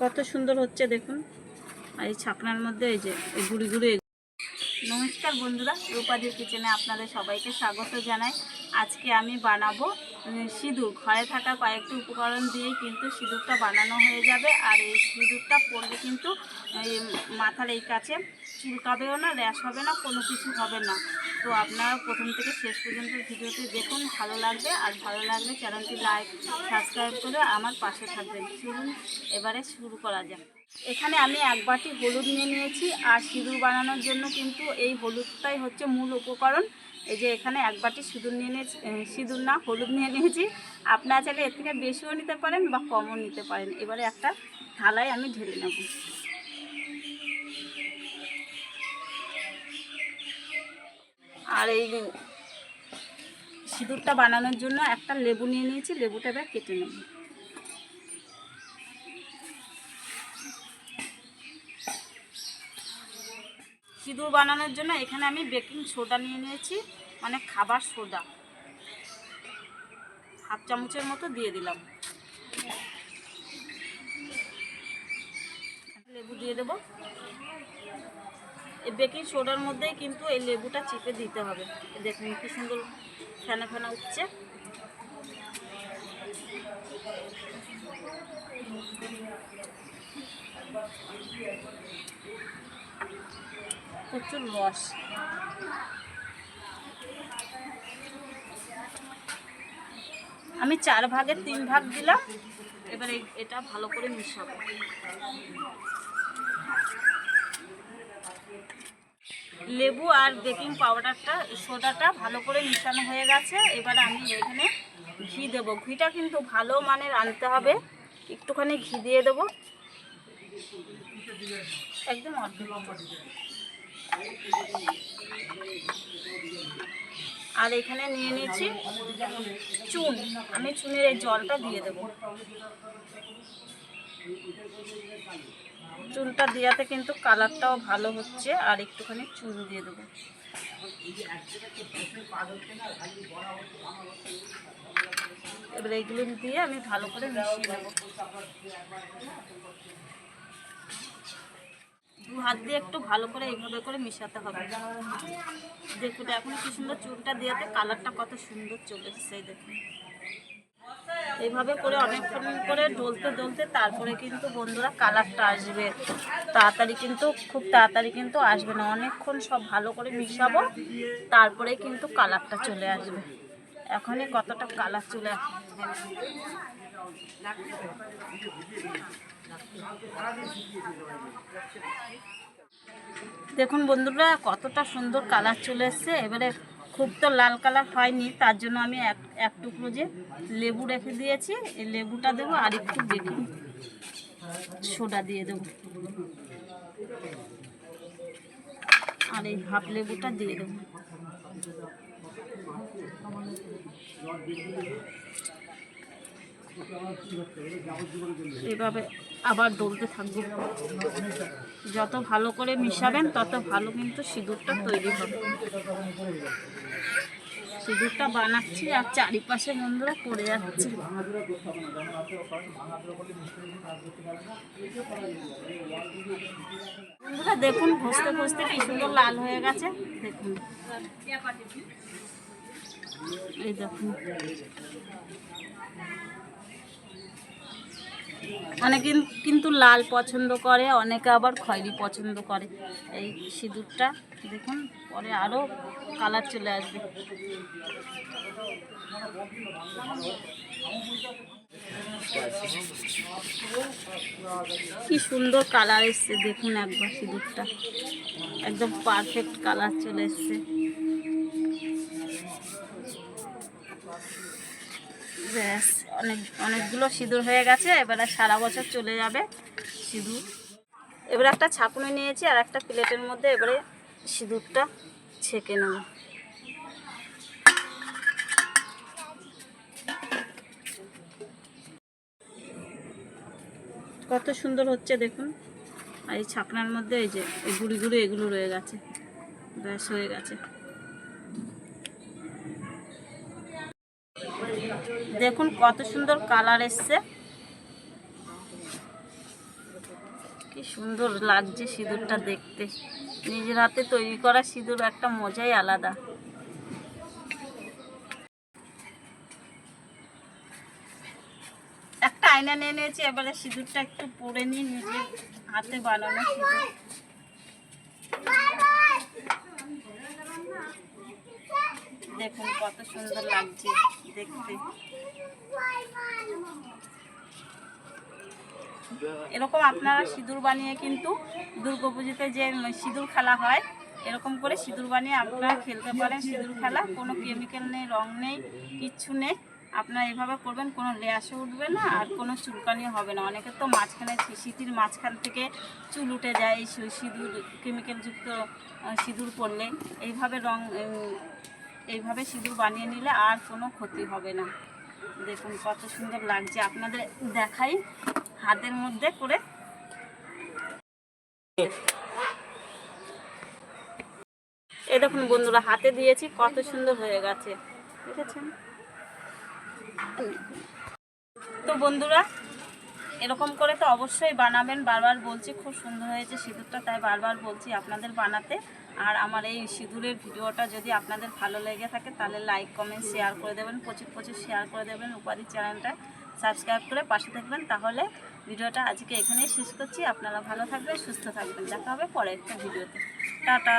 কত সুন্দর হচ্ছে দেখুন। এই ছাকনার মধ্যে এই যে এই গুড়ি গুড়ি নমস্কার বন্ধুরা, রূপাদির কিচেনে আপনাদের সবাইকে স্বাগত জানাই। আজকে আমি বানাবো সিঁদুর। ঘরে থাকা কয়েকটি উপকরণ দিয়েই কিন্তু সিঁদুরটা বানানো হয়ে যাবে। আর এই সিঁদুরটা পরলে কিন্তু মাথার এই কাছে চুলকাবেও না, র্যাশ হবে না, কোনো কিছু হবে না। তো আপনারা প্রথম থেকে শেষ পর্যন্ত ভিডিওটি দেখুন, ভালো লাগবে। আর ভালো লাগলে চ্যানেলটি লাইক, সাবস্ক্রাইব করে আমার পাশে থাকবেন। চলুন, এবারে শুরু করা যাক। এখানে আমি এক বাটি হলুদ নিয়ে নিয়েছি, আর সিঁদুর বানানোর জন্য কিন্তু এই হলুদটাই হচ্ছে মূল উপকরণ। এই যে এখানে এক বাটি সিঁদুর নিয়ে নিয়েছি সিঁদুর না, হলুদ নিয়ে নিয়েছি। আপনারা চাইলে এর থেকে বেশিও নিতে পারেন বা কমও নিতে পারেন। এবারে একটা থালায় আমি ঢেলে নেব। আর এই সিঁদুরটা বানানোর জন্য একটা লেবু নিয়ে নিয়েছি, লেবুটা এবার কেটে নেব। সিঁদুর বানানোর জন্য এখানে আমি বেকিং সোডা নিয়ে নিয়েছি মানে খাবার সোডা। হাফ চামচের মতো দিয়ে দিলাম। লেবু দিয়ে দেবো। বেকিং সোডার মধ্যেই কিন্তু এই লেবুটা চিপে দিতে হবে। দেখুন কি সুন্দর ফেনা ফেনা উঠছে। প্রচুর রস। আমি চার ভাগের তিন ভাগ দিলাম, এবারে এটা ভালো করে মিশাবো। লেবু আর বেকিং পাউডারটা, সোডাটা ভালো করে মিশানো হয়ে গেছে। এবারে আমি এখানে ঘি দেবো। ঘিটা কিন্তু ভালো মানের আনতে হবে। একটুখানি ঘি দিয়ে দেবো। একদম আর এখানে নিয়ে নিয়েছি চুন। আমি চুনের এই জলটা দিয়ে দেবো। চুনটা দেওয়াতে কিন্তু কালারটাও ভালো হচ্ছে, আর একটুখানি চুন দিয়ে দেবো। এবার এইগুলো দিয়ে আমি ভালো করে মিশিয়ে নেব। দু হাত দিয়ে একটু ভালো করে এইভাবে করে মিশাতে হবে। দেখুন, এখন কি সুন্দর চুনটা দেওয়াতে কালারটা কত সুন্দর চলে এসেছে দেখুন। এইভাবে করে অনেকক্ষণ করে ডলতে ডলতে তারপরে কিন্তু বন্ধুরা কালারটা আসবে। তাড়াতাড়ি কিন্তু, খুব তাড়াতাড়ি কিন্তু আসবে না। অনেকক্ষণ সব ভালো করে মিশাবো, তারপরে কিন্তু কালারটা চলে আসবে। এখনই কতটা কালার চলে দেখুন বন্ধুরা, কতটা সুন্দর কালার চলে এসছে। এবারে খুব তো লাল কালার হয়নি, তার জন্য আমি এক এক টুকরো যে লেবু রেখে দিয়েছি, এই লেবুটা দেবো আর একটু বেকিং সোডা দিয়ে দেবো। আর এই হাফ লেবুটা দিয়ে দেবো। এভাবে আবার ডলতে থাকব। যত ভালো করে মিশাবেন, তত ভালো কিন্তু সিঁদুরটা তৈরি হবে। সিঁদুরটা বানাচ্ছি আর চারিপাশে বন্ধুরা পড়ে যাচ্ছে। বন্ধুরা, দেখুন, ঘষতে ঘষতে কি সুন্দর লাল হয়ে গেছে। দেখুন। এই দেখুন। অনেকে কিন্তু লাল পছন্দ করে, অনেকে আবার খয়েরি পছন্দ করে। এই সিঁদুরটা, দেখুন, পরে আরও কালার চলে আসবে। কি সুন্দর কালার এসছে, দেখুন একবার সিঁদুরটা। একদম পারফেক্ট কালার চলে এসছে। অনেক অনেকগুলো সিঁদুর হয়ে গেছে, এবারে সারা বছর চলে যাবে সিঁদুর। এবারে একটা ছাঁকুনি নিয়েছি আর একটা প্লেটের মধ্যে এবারে সিঁদুরটা ছেঁকে নেব। কত সুন্দর হচ্ছে দেখুন। আর এই ছাকনার মধ্যে এই যে, এই গুড়ি গুড়ি এগুলো রয়ে গেছে। ব্যাস, হয়ে গেছে। দেখুন কত সুন্দর কালার এসছে। কি সুন্দর লাগছে সিঁদুরটা দেখতে। নিজের হাতে তৈরি করা সিঁদুর একটা মজাই আলাদা। একটা আয়না নিয়ে নিয়েছি, এবারে সিঁদুরটা একটু পরে নিই, নিজের হাতে বানানো সিঁদুর। দেখুন কত সুন্দর লাগছে দেখতে। এরকম আপনারা সিঁদুর বানিয়ে কিন্তু দুর্গাপুজোতে যে সিঁদুর খেলা হয়, এরকম করে সিঁদুর বানিয়ে আপনারা খেলতে পারেন। সিঁদুর খেলা, কোনো কেমিক্যাল নেই, রং নেই, কিচ্ছু নেই। আপনারা এভাবে করবেন, কোনো লেয়াসও উঠবে না আর কোনো চুলকানিও হবে না। অনেকে তো মাঝখানে সিঁথির মাঝখান থেকে চুল উঠে যায়, এই সিঁদুর কেমিক্যালযুক্ত সিঁদুর পরলে। এইভাবে রং এইভাবে সিঁদুর বানিয়ে নিলে আর কোনো ক্ষতি হবে না। দেখুন কত সুন্দর লাগছে। আপনাদের দেখাই হাতের মধ্যে করে। এই দেখুন বন্ধুরা, হাতে দিয়েছি, কত সুন্দর হয়ে গেছে। দেখেছেন? তো বন্ধুরা, এরকম করে তো অবশ্যই বানাবেন। বারবার বলছি, খুব সুন্দর হয়েছে সিঁদুরটা, তাই বারবার বলছি আপনাদের বানাতে। আর আমার এই সিঁদুরের ভিডিওটা যদি আপনাদের ভালো লেগে থাকে, তাহলে লাইক কমেন্ট শেয়ার করে দেবেন, প্রচুর প্রচুর শেয়ার করে দেবেন উপাধি চ্যানেলটা সাবস্ক্রাইব করে পাশে থাকবেন, তাহলে ভিডিওটা আজকে এখানেই শেষ করছি। আপনারা ভালো থাকবেন, সুস্থ থাকবেন। দেখা হবে পরের একটা ভিডিওতে। টাটা!